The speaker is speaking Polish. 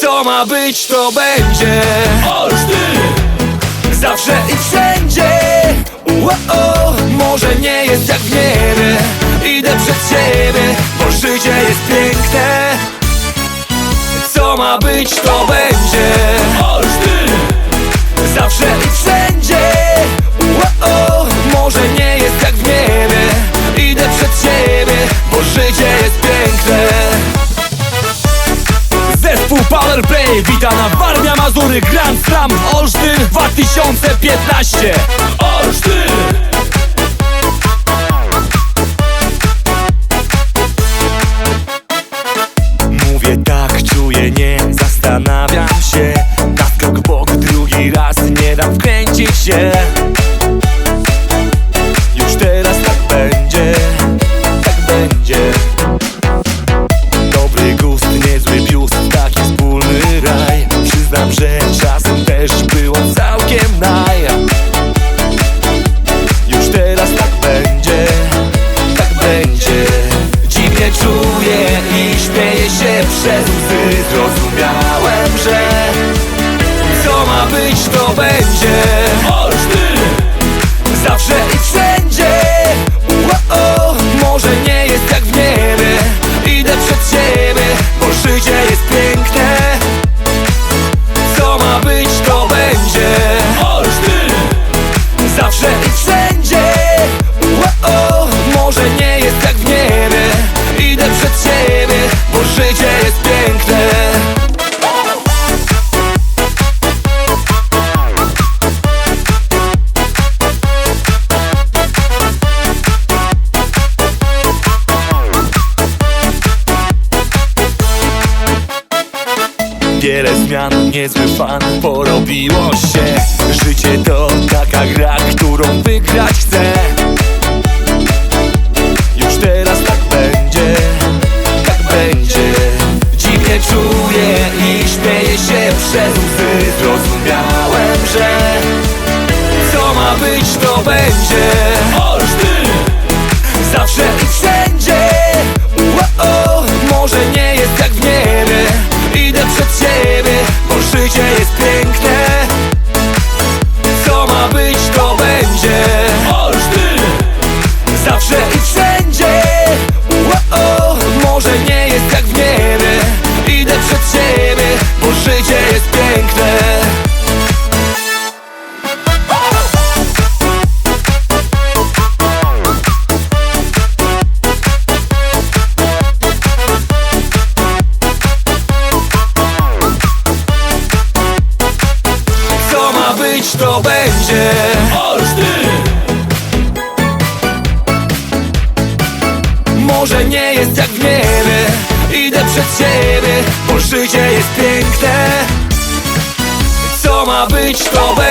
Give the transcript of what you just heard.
Co ma być to będzie. Olsztyn Zawsze i wszędzie. Ło-o, Może nie jest jak w niebie. Idę przed siebie, bo życie jest piękne. Co ma być to będzie Powerplay wita na Warmia Mazury Grand Slam Olsztyn 2015 Olsztyn! Mówię tak, czuję, nie zastanawiam się. Na skok bok drugi raz nie dam wkręcić się to będzie Wiele zmian, niezły fan, porobiło się. Życie to taka gra, którą wygrać chcę. Już teraz tak będzie, tak będzie. Dziwnie czuję i śmieję się przez łzy. Zrozumiałem, że co ma być to będzie. Olsztyn być to będzie. Olsztyn! Może nie jest jak w niebie Idę przed siebie, bo życie jest piękne. Co ma być to będzie